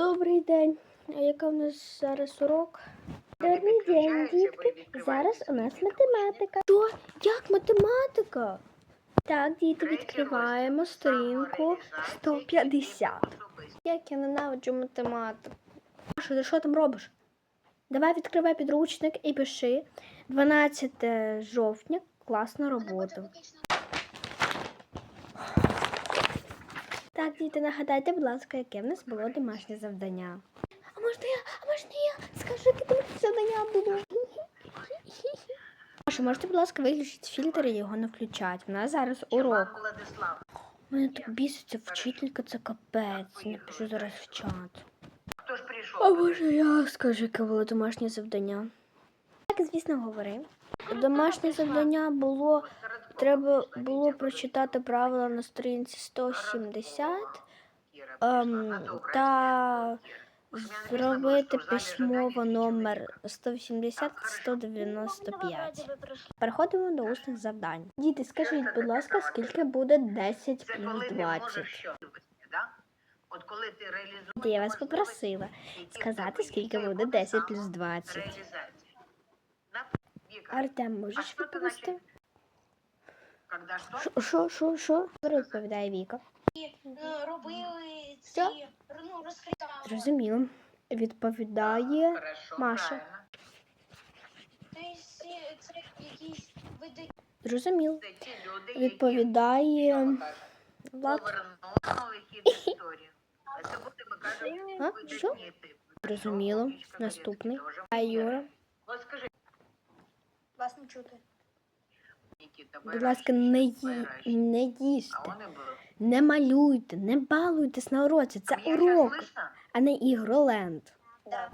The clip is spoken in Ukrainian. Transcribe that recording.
Добрий день. А яка в нас зараз урок? Добрий день, дітки. Зараз у нас математика. Що? Як математика? Так, діти, відкриваємо сторінку 150. Як я ненавиджу математику. Що ти що там робиш? Давай відкривай підручник і пиши. 12 жовтня. Класна робота. Так, діти, нагадайте, будь ласка, яке в нас було домашнє завдання. А можна я? А можна я? Скажи, яке домашнє завдання було. Маша, можете, будь ласка, виключити фільтр і його не включати. У нас зараз урок. Владислав, Мене так біситься вчителька, це капець. Напишу зараз в чат. А може я скажу, яке було домашнє завдання? Так, звісно, говори. Домашнє завдання було Треба було прочитати правила на сторінці 170 ем, та зробити письмово номер 180-195. Переходимо до усних завдань. Діти, скажіть, будь ласка, скільки буде 10 плюс коли 20? можеш що? Да? От коли ти реалізуєш Я вас попросила сказати, скільки буде от 10 плюс 20. реалізація. Да? Віка, Артем, можеш відповісти? Когда що? Що, що, що? Відповідає Віка. е, робили ці Що? ну, розкритали. Зрозуміло. Відповідає Хорошо, Маша. правильно. Тобто це якісь види Зрозуміло. Це ті люди, які, Відповідає Влад. повернули хід історії. А це буде, ми кажемо, А? видатні Що? типи. Зрозуміло. Наступний. А Юра, От скажи, вас не чути. Будь ласка, не, ї... не їжте, не малюйте, не балуйтесь на уроці. Це урок, а не ігроленд. Да.